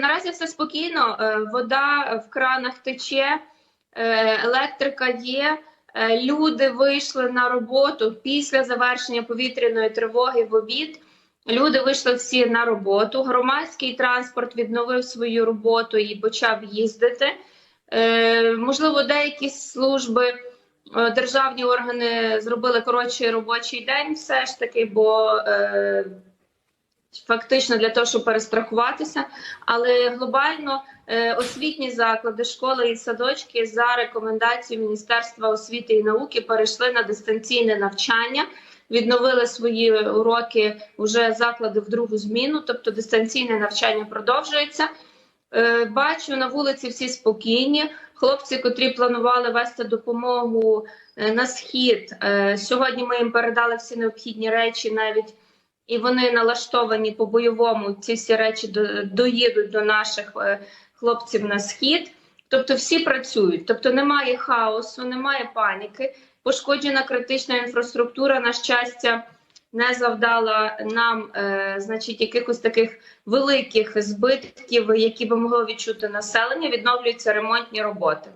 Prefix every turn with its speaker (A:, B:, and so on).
A: наразі все спокійно. Е, Вода в кранах тече, е, електрика є. Е, Люди вийшли на роботу після завершення повітряної тривоги в обід. Люди вийшли всі на роботу. Громадський транспорт відновив свою роботу і почав їздити. Можливо, деякі служби, державні органи зробили коротший робочий день, все ж таки, бо фактично для того, щоб перестрахуватися. Але глобально е, освітні заклади, школи і садочки за рекомендацією Міністерства освіти і науки перейшли на дистанційне навчання. Відновили свої уроки вже заклади в другу зміну, тобто дистанційне навчання продовжується. Е, Бачу на вулиці всі спокійні. Хлопці, котрі планували вести допомогу е, на схід. Сьогодні ми їм передали всі необхідні речі, навіть і вони налаштовані по бойовому. Ці всі речі доїдуть до наших е, хлопців на схід. Тобто всі працюють, тобто немає хаосу, немає паніки. Пошкоджена критична інфраструктура, на щастя, не завдала нам, е, значить, якихось таких великих збитків, які би могло відчути населення. Відновлюються ремонтні роботи.